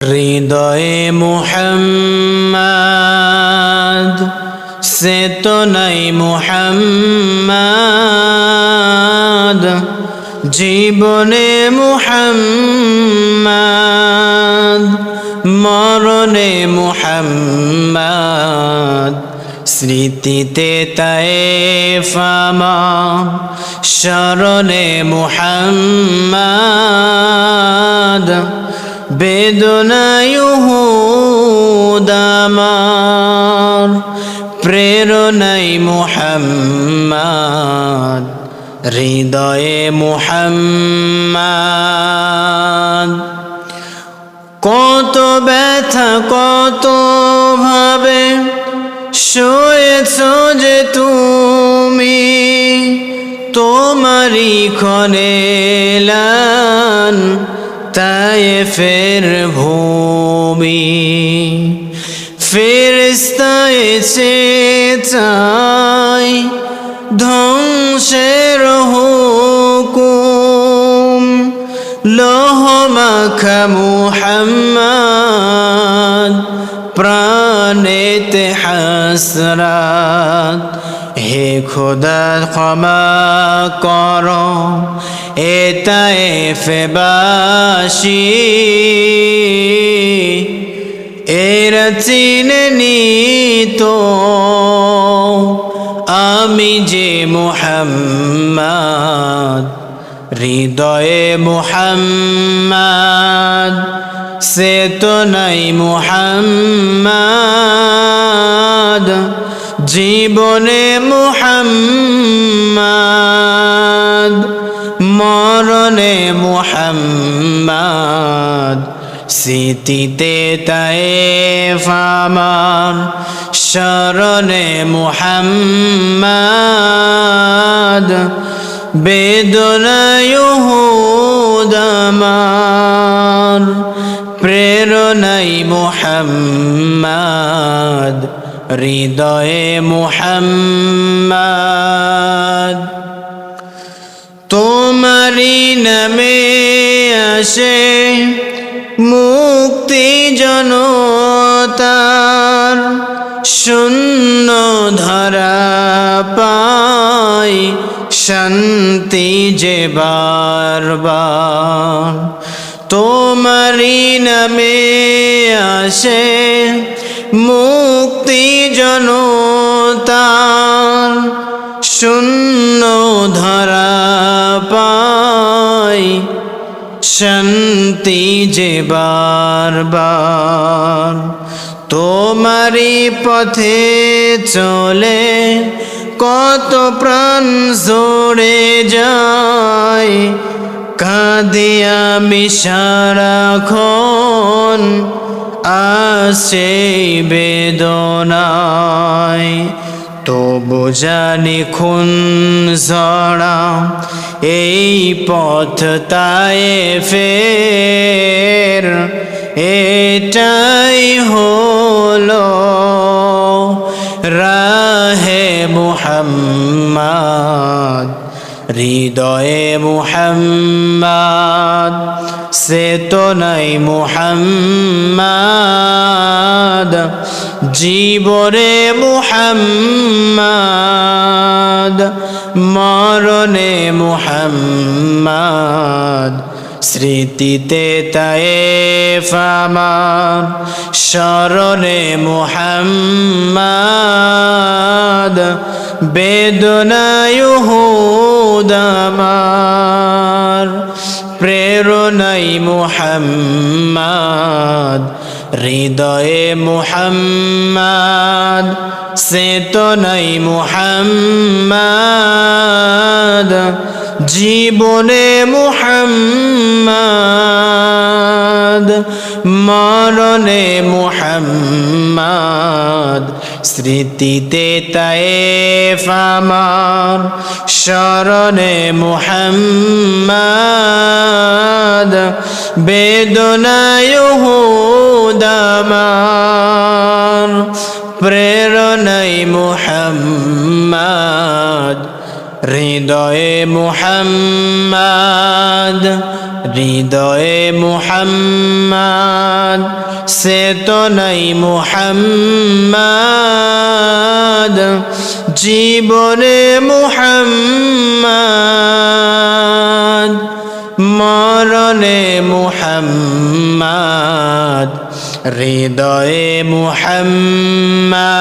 হৃদয়ে মুহাম্মাদ সে তো নাই মুহাম্মাদ। জীবনে মুহাম্মাদ মরণে মুহাম্মাদ। স্মৃতিতে তাই ফামা স্মরণে মুহাম্মাদ বেদনায়ুহুদামার প্রেরণাই মুহাম্মাদ, হৃদয়ে মুহাম্মাদ। কত ব্যথা, কত ভাবে শুয়েছ যে তুমি, তোমারই ক্ষণে লান তাই ফের ভূমি ফেরস্তায় চাই ধ্বংসের হুকুম। লোহ মাখা মুহাম্মদ প্রাণেতে হাসরাত। হে খোদা ক্ষমা কর এতায় ফেবাসী এরা চিনে তো আমি যে মুহাম্মদ, হৃদয়ে মুহাম্মদ। সে তো নাই মুহাম্মদ। জীবনে মুহাম্মদ মরণে মুহাম্মদ। স্মৃতিতে তাই ফামার শরণে মুহাম্মদ। বেদনায়ুহুদামার মুহাম্মদ হৃদয়ে মুহাম্মদ। তোমারি নামে আসে মুক্তি জনতার শূন্য ধরা পাই শান্তি যে বারবার। তোমারি নামে আসে মুক্তি জনতার শূন্য ধরা পাই। শান্তি যে বারবার তোমারি পথে চলে, কত প্রাণ জোড়ে যায়। আমি সারাক্ষণ আসে বেদনায়। তবু জানি খুন জড়া এই পথ তাই ফের, এটাই হলো রাহে মুহাম্মদ। হৃদয়ে মুহাম্মদ সে তো নাই মুহাম্মদ। জীবনে মুহাম্মদ মরণে মুহাম্মদ। স্মৃতিতে তাই ফামার স্মরণে মুহাম্মদ বেদনায়ুহুদামার প্রেরণাই মুহাম্মদ হৃদয়ে মুহাম্মদ চেতনাই মুহাম্মদ জীবনে মুহাম্মদ। মরণে মুহাম্মদ। স্মৃতিতে তাই ফামার শরণে মুহাম্মদ। বেদনায়ুহুদামার প্রেরণাই মুহাম্মদ। হৃদয়ে মুহাম্মদ হৃদয়ে মুহাম্মাদ চেতনাই মুহাম্মাদ জীবনে মুহাম্মাদ মরণে মুহাম্মাদ হৃদয়ে মুহাম্মাদ